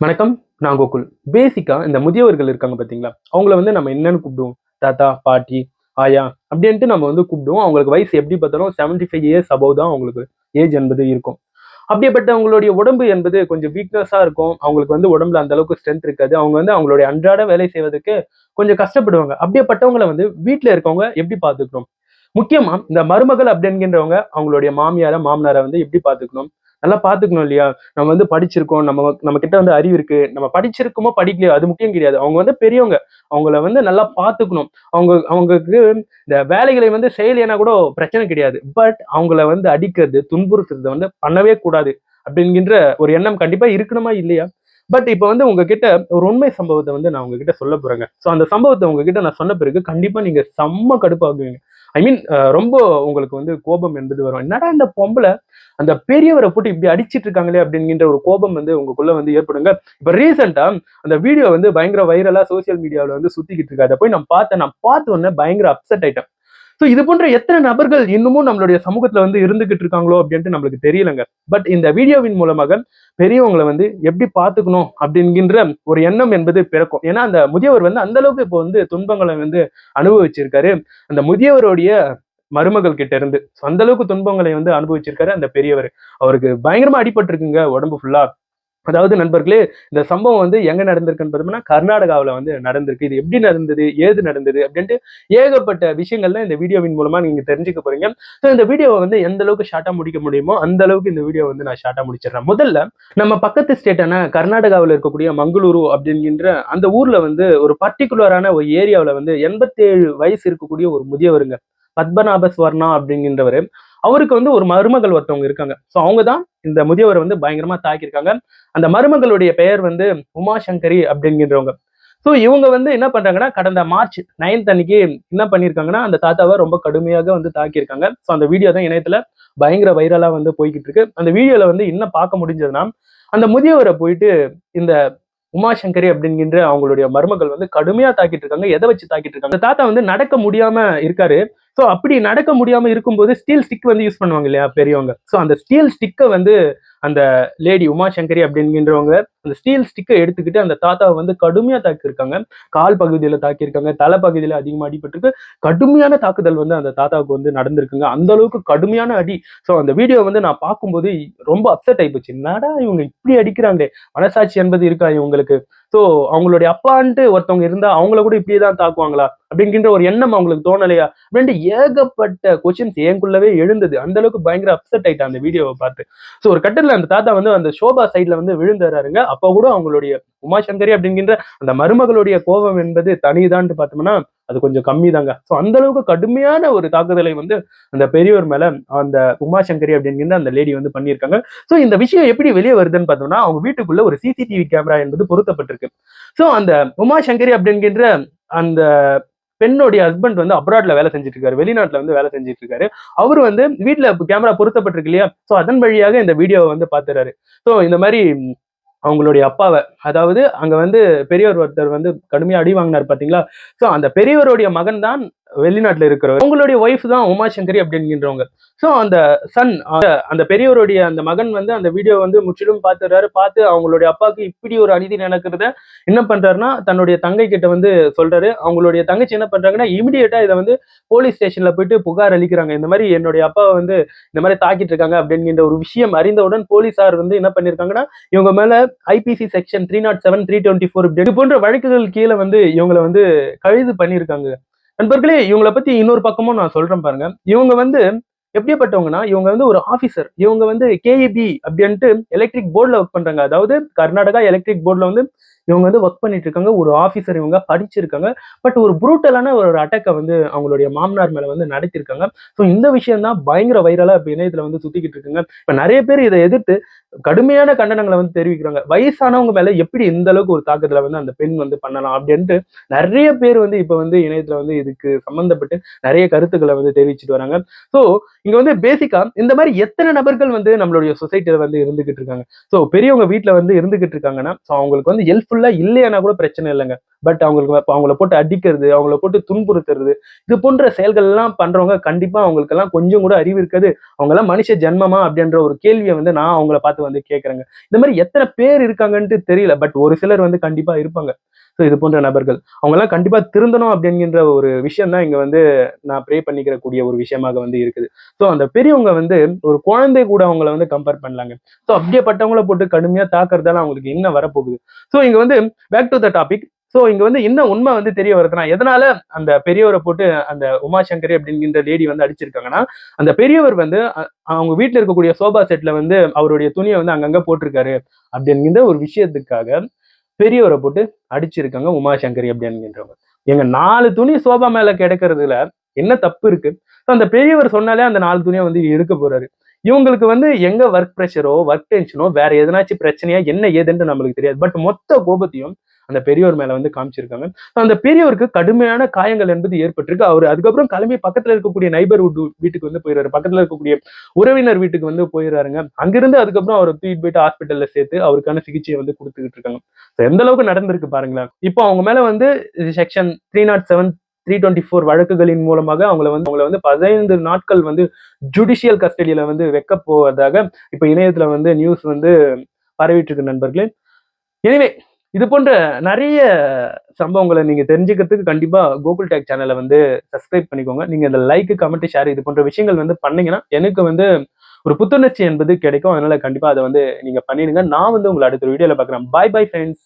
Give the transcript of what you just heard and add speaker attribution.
Speaker 1: வணக்கம் நான் கோகுல். பேசிக்கா இந்த முதியவர்கள் இருக்காங்க பாத்தீங்களா? அவங்கள வந்து நம்ம என்னன்னு கூப்பிடுவோம்? தாத்தா பாட்டி ஆயா அப்படின்ட்டு நம்ம வந்து கூப்பிடுவோம். அவங்களுக்கு வயசு எப்படி பார்த்தாலும் 75 ஃபைவ் இயர்ஸ் அபவ் தான் அவங்களுக்கு ஏஜ் என்பது இருக்கும். அப்படிப்பட்ட அவங்களுடைய உடம்பு என்பது கொஞ்சம் வீக்னஸா இருக்கும். அவங்களுக்கு வந்து உடம்புல அந்த அளவுக்கு ஸ்ட்ரென்த் இருக்காது. அவங்க வந்து அவங்களுடைய அன்றாட வேலை செய்வதற்கு கொஞ்சம் கஷ்டப்படுவாங்க. அப்படியேப்பட்டவங்களை வந்து வீட்டில் இருக்கவங்க எப்படி பார்த்துக்கணும்? முக்கியமா இந்த மருமகள் அப்படிங்கிறவங்க அவங்களுடைய மாமியார மாமனாரை வந்து எப்படி பார்த்துக்கணும்? நல்லா பார்த்துக்கணும் இல்லையா? நம்ம வந்து படிச்சிருக்கோம். நம்ம நம்ம கிட்ட வந்து அறிவு இருக்கு. நம்ம படிச்சிருக்கோமோ படிக்கலையோ அது முக்கியம் கிடையாது. அவங்க வந்து பெரியவங்க. அவங்கள வந்து நல்லா பார்த்துக்கணும். அவங்க அவங்களுக்கு இந்த வேலைகளை வந்து செய்யலைன்னா கூட பிரச்சனை கிடையாது. பட் அவங்கள வந்து அடிக்கிறது துன்புறுத்துறது வந்து பண்ணவே கூடாது அப்படிங்கிற ஒரு எண்ணம் கண்டிப்பா இருக்கணுமா இல்லையா? பட் இப்போ வந்து உங்ககிட்ட ஒரு உண்மை சம்பவத்தை வந்து நான் உங்ககிட்ட சொல்ல போறேங்க. ஸோ அந்த சம்பவத்தை உங்ககிட்ட நான் சொன்ன பிறகு கண்டிப்பா நீங்க செம்ம கடுப்பாகுவீங்க. ஐ மீன் ரொம்ப உங்களுக்கு வந்து கோபம் என்பது வரும். என்னடா இந்த பொம்பளை அந்த பெரியவரை போட்டு இப்படி அடிச்சிட்டு இருக்காங்களே அப்படிங்கிற ஒரு கோபம் வந்து உங்களுக்குள்ள வந்து ஏற்படுங்க. இப்போ ரீசெண்டா அந்த வீடியோ வந்து பயங்கர வைரலா சோசியல் மீடியாவில் வந்து சுத்திக்கிட்டு இருக்கு. அதை போய் நான் பார்த்தேன். நான் பார்த்த உடனே பயங்கர அப்செட் ஆயிட்டேன். ஸோ இது போன்ற எத்தனை நபர்கள் இன்னமும் நம்மளுடைய சமூகத்துல வந்து இருந்துகிட்டு இருக்காங்களோ அப்படின்ட்டு நம்மளுக்கு தெரியலங்க. பட் இந்த வீடியோவின் மூலமாக பெரியவங்களை வந்து எப்படி பார்த்துக்கணும் அப்படிங்கிற ஒரு எண்ணம் என்பது பிறக்கும். ஏன்னா அந்த முதியவர் வந்து அந்த அளவுக்கு இப்போ வந்து துன்பங்களை வந்து அனுபவிச்சிருக்காரு. அந்த முதியவருடைய மருமகள் கிட்ட இருந்து. So, அந்த அளவுக்கு துன்பங்களை வந்து அனுபவிச்சிருக்காரு அந்த பெரியவர். அவருக்கு பயங்கரமா அடிபட்டிருக்குங்க உடம்பு ஃபுல்லா அதாவது நண்பர்களே இந்த சம்பவம் வந்து எங்க நடந்திருக்குன்னு பார்த்தோம்னா கர்நாடகாவில் வந்து நடந்திருக்கு. இது எப்படி நடந்தது ஏது நடந்தது அப்படின்ட்டு ஏகப்பட்ட விஷயங்கள்லாம் இந்த வீடியோவின் மூலமா நீங்க தெரிஞ்சுக்க போறீங்க. ஸோ இந்த வீடியோவை வந்து எந்த அளவுக்கு ஷார்ட்டா முடிக்க முடியுமோ அந்த அளவுக்கு இந்த வீடியோ வந்து நான் ஷார்ட்டா முடிச்சிடுறேன். முதல்ல நம்ம பக்கத்து ஸ்டேட்டான கர்நாடகாவில் இருக்கக்கூடிய மங்களூரு அப்படிங்கிற அந்த ஊர்ல வந்து ஒரு பர்டிகுலரான ஒரு ஏரியாவில் வந்து எண்பத்தேழு வயசு இருக்கக்கூடிய ஒரு முதியவருங்க. பத்மநாப ஸ்வர்ணா அப்படிங்கின்றவர். அவருக்கு வந்து ஒரு மருமகள் ஒருத்தவங்க இருக்காங்க. ஸோ அவங்க தான் இந்த முதியவரை வந்து பயங்கரமா தாக்கியிருக்காங்க. அந்த மருமகளுடைய பெயர் வந்து உமாசங்கரி அப்படிங்கிறவங்க. ஸோ இவங்க வந்து என்ன பண்றாங்கன்னா கடந்த மார்ச் நைன்த் அன்னைக்கு என்ன பண்ணியிருக்காங்கன்னா அந்த தாத்தாவை ரொம்ப கடுமையாக வந்து தாக்கியிருக்காங்க. ஸோ அந்த வீடியோ தான் இணையத்துல பயங்கர வைரலா வந்து போய்கிட்டு இருக்கு அந்த வீடியோல வந்து என்ன பார்க்க முடிஞ்சதுன்னா அந்த முதியவரை போயிட்டு இந்த உமாசங்கரி அப்படிங்கிற அவங்களுடைய மருமகள் வந்து கடுமையா தாக்கிட்டு இருக்காங்க எதை வச்சு தாக்கிட்டு இருக்காங்க அந்த தாத்தா வந்து நடக்க முடியாம இருக்காரு. ஸோ அப்படி நடக்க முடியாமல் இருக்கும்போது ஸ்டீல் ஸ்டிக் வந்து யூஸ் பண்ணுவாங்க இல்லையா பெரியவங்க. ஸோ அந்த ஸ்டீல் ஸ்டிக்கை வந்து அந்த லேடி உமாசங்கரி அப்படிங்கிறவங்க அந்த ஸ்டீல் ஸ்டிக்கை எடுத்துக்கிட்டு அந்த தாத்தாவை வந்து கடுமையாக தாக்கியிருக்காங்க. கால் பகுதியில் தாக்கியிருக்காங்க தலை பகுதியில் அதிகமாக அடிபட்டிருக்கு. கடுமையான தாக்குதல் வந்து அந்த தாத்தாவுக்கு வந்து நடந்திருக்குங்க. அந்த அளவுக்கு கடுமையான அடி. ஸோ அந்த வீடியோ வந்து நான் பார்க்கும்போது ரொம்ப அப்செட் ஆகிப்போச்சு என்னடா இவங்க இப்படி அடிக்கிறாங்களே? மனசாட்சி என்பது இருக்கா இவங்களுக்கு? ஸோ அவங்களுடைய அப்பான்ட்டு ஒருத்தவங்க இருந்தால் அவங்கள கூட இப்படியே தான் தாக்குவாங்களா? அப்படிங்கிற ஒரு எண்ணம் அவங்களுக்கு தோணலையா? அப்படின்ட்டு ஏகப்பட்ட கொஸ்டின்ஸ் ஏங்குள்ளவே எழுந்தது. அந்த அளவுக்கு பயங்கர அப்செட் ஆயிட்டேன் அந்த வீடியோவை பார்த்து. ஸோ ஒரு கட்டத்தில் அந்த தாத்தா வந்து அந்த சோபா சைட்ல வந்து விழுந்துறாருங்க அப்போ கூட அவங்களுடைய உமாசங்கரி அப்படிங்கிற அந்த மருமகளுடைய கோபம் என்பது தனிதான்ட்டு பார்த்தோம்னா அது கொஞ்சம் கம்மி தாங்க ஸோ அந்த அளவுக்கு கடுமையான ஒரு தாக்குதலை வந்து அந்த பெரியவர் மேல அந்த உமாசங்கரி அப்படிங்கிற அந்த லேடி வந்து பண்ணியிருக்காங்க. ஸோ இந்த விஷயம் எப்படி வெளியே வருதுன்னு பார்த்தோம்னா அவங்க வீட்டுக்குள்ள ஒரு சிசிடிவி கேமரா என்பது பொருத்தப்பட்டிருக்கு. ஸோ அந்த உமாசங்கரி அப்படிங்கிற அந்த பெண்ணுடைய ஹஸ்பண்ட் வந்து அப்ராட்ல வேலை செஞ்சுட்டு இருக்காரு வெளிநாட்டுல வந்து வேலை செஞ்சுட்டு இருக்காரு அவர் வந்து வீட்டுல கேமரா பொருத்தப்பட்டிருக்கு இல்லையா? ஸோ அதன் வழியாக இந்த வீடியோவை வந்து பாத்துறாரு ஸோ இந்த மாதிரி அவங்களுடைய அப்பாவை. அதாவது அங்க வந்து பெரியவர் ஒருத்தர் வந்து கடுமையா அடி வாங்கினார் பாத்தீங்களா? ஸோ அந்த பெரியவருடைய மகன் தான் வெளிநாட்டில் இருக்கிறவர். அவங்களுடைய ஒய்ஃப் தான் உமாசங்கரி அப்படிங்கிறவங்க ஸோ அந்த சன் அந்த பெரியவருடைய அந்த மகன் வந்து அந்த வீடியோ வந்து முற்றிலும் பார்த்துறாரு பார்த்து அவங்களுடைய அப்பாவுக்கு இப்படி ஒரு அநீதி நடக்கிறத என்ன பண்றாருன்னா தன்னுடைய தங்கை கிட்ட வந்து சொல்றாரு. அவங்களுடைய தங்கச்சி என்ன பண்ணுறாங்கன்னா இமிடியேட்டாக இதை வந்து போலீஸ் ஸ்டேஷனில் போயிட்டு புகார் அளிக்கிறாங்க. இந்த மாதிரி என்னுடைய அப்பாவை வந்து இந்த மாதிரி தாக்கிட்டு இருக்காங்க அப்படிங்கிற ஒரு விஷயம் அறிந்தவுடன் போலீஸார் வந்து என்ன பண்ணியிருக்காங்கன்னா இவங்க மேலே IPC section three nought seven three twenty four இது போன்ற வழக்குகள் கீழே வந்து இவங்களை வந்து கைது பண்ணியிருக்காங்க நண்பர்களே இவங்களை பத்தி இன்னொரு பக்கமும் நான் சொல்றேன் பாருங்க. இவங்க வந்து எப்படிப்பட்டவங்கன்னா இவங்க வந்து ஒரு ஆபீசர் இவங்க வந்து கேஇபி அப்படின்ட்டு எலக்ட்ரிக் போர்டில் ஒர்க் பண்றாங்க. அதாவது கர்நாடகா எலக்ட்ரிக் போர்டில் வந்து இவங்க வந்து ஒர்க் பண்ணிட்டு இருக்காங்க ஒரு ஆஃபீஸர் இவங்க படிச்சிருக்காங்க. பட் ஒரு புரூட்டலான ஒரு அட்டாக்கை வந்து அவங்களுடைய மாமனார் மேல வந்து நடத்திருக்காங்க. ஸோ இந்த விஷயம் தான் பயங்கர வைரலா இப்போ இணையத்துல வந்து சுத்திக்கிட்டு இருக்குங்க. இப்போ நிறைய பேர் இதை எதிர்த்து கடுமையான கண்டனங்களை வந்து தெரிவிக்கிறாங்க. வயசானவங்க மேல எப்படி இந்த அளவுக்கு ஒரு தாக்கத்தில் வந்து அந்த பெண் வந்து பண்ணலாம் அப்படின்ட்டு நிறைய பேர் வந்து இப்போ வந்து இணையத்துல வந்து இதுக்கு சம்பந்தப்பட்டு நிறைய கருத்துக்களை வந்து தெரிவிச்சுட்டு வராங்க. ஸோ இங்க வந்து பேசிக்கா இந்த மாதிரி எத்தனை நபர்கள் வந்து நம்மளுடைய சொசைட்டியில வந்து இருந்துகிட்டு இருக்காங்க? ஸோ பெரியவங்க வீட்டில் வந்து இருந்துகிட்டு இருக்காங்கன்னா ஸோ அவங்களுக்கு வந்து ஹெல்ப்ஃபுல்லா இல்லையானா கூட பிரச்சனை இல்லைங்க. பட் அவங்களுக்கு அவங்கள போட்டு அடிக்கிறது அவங்கள போட்டு துன்புறுத்துறது இது போன்ற செயல்கள் எல்லாம் பண்றவங்க கண்டிப்பா அவங்களுக்கெல்லாம் கொஞ்சம் கூட அறிவு இருக்காது. அவங்க எல்லாம் மனுஷ ஜென்மமா அப்படின்ற ஒரு கேள்வியை வந்து நான் அவங்கள பார்த்து வந்து கேட்கறேங்க. இந்த மாதிரி எத்தனை பேர் இருக்காங்கன்ட்டு தெரியல பட் ஒரு சிலர் வந்து கண்டிப்பா இருப்பாங்க. ஸோ இது போன்ற நபர்கள். அவங்கெல்லாம் கண்டிப்பாக திருந்தணும் அப்படிங்கிற ஒரு விஷயம் தான் இங்கே வந்து நான் ப்ரே பண்ணிக்கிறக்கூடிய ஒரு விஷயமாக வந்து இருக்குது. ஸோ அந்த பெரியவங்க வந்து ஒரு குழந்தை கூட அவங்கள வந்து கம்பேர் பண்ணலாங்க. ஸோ அப்படியேப்பட்டவங்கள போட்டு கடுமையாக தாக்குறதால அவங்களுக்கு என்ன வரப்போகுது? ஸோ இங்கே வந்து back to the topic so இங்க வந்து என்ன உண்மை வந்து தெரிய வருதுன்னா எதனால அந்த பெரியவரை போட்டு அந்த உமாசங்கரி அப்படிங்கிற லேடி வந்து அடிச்சிருக்காங்கன்னா அந்த பெரியவர் வந்து அவங்க வீட்டில் இருக்கக்கூடிய சோபா செட்ல வந்து அவருடைய துணியை வந்து அங்கங்க போட்டிருக்காரு. அப்படிங்கிற ஒரு விஷயத்துக்காக பெரியவரை போட்டு அடிச்சிருக்காங்க உமாசங்கரி அப்படின்கின்றவங்க. எங்க நாலு துணி சோபா மேல கிடைக்கிறதுல என்ன தப்பு இருக்கு? அந்த பெரியவர் சொன்னாலே அந்த நாலு துணியை வந்து எடுக்க போறாரு. இவங்களுக்கு வந்து எங்க ஒர்க் ப்ரெஷரோ ஒர்க் டென்ஷனோ வேற எதனாச்சும் பிரச்சனையா என்ன ஏதுன்னு நம்மளுக்கு தெரியாது. பட் மொத்த கோபத்தையும் அந்த பெரியவர் மேல வந்து காமிச்சிருக்காங்க. அந்த பெரியவருக்கு கடுமையான காயங்கள் என்பது ஏற்பட்டிருக்கு. அவர் அதுக்கப்புறம் கிளம்பி பக்கத்துல இருக்கக்கூடிய நைபர்ஹுட் வீட்டுக்கு வந்து போயிடுறாரு பக்கத்துல இருக்கக்கூடிய உறவினர் வீட்டுக்கு வந்து போயிடுறாருங்க அங்கிருந்து அதுக்கப்புறம் அவர் தூக்கிட்டு போயிட்டு ஹாஸ்பிட்டல்ல சேர்த்து அவருக்கான சிகிச்சையை வந்து கொடுத்துக்கிட்டு இருக்காங்க. எந்த அளவுக்கு நடந்திருக்கு பாருங்களேன். இப்போ அவங்க மேல வந்து section three nought seven three twenty four வழக்குகளின் மூலமாக அவங்கள வந்து அவங்களை வந்து பதினைந்து நாட்கள் வந்து ஜுடிஷியல் கஸ்டடியில வந்து வைக்க போவதாக இப்போ இணையத்துல வந்து நியூஸ் வந்து பரவிட்டு இருக்கு நண்பர்களே. எனவே இது போன்ற நிறைய சம்பவங்களை நீங்க தெரிஞ்சுக்கிறதுக்கு கண்டிப்பா கோகுல் டேக் சேனலை வந்து சப்ஸ்கிரைப் பண்ணிக்கோங்க. நீங்க இந்த லைக் கமெண்ட் ஷேர் இது போன்ற விஷயங்கள் வந்து பண்ணீங்கன்னா எனக்கு வந்து ஒரு புத்துணர்ச்சி என்பது கிடைக்கும். அதனால கண்டிப்பா அதை வந்து நீங்க பண்ணிடுங்க. நான் வந்து உங்களை அடுத்த வீடியோல பார்க்குறேன். By bye friends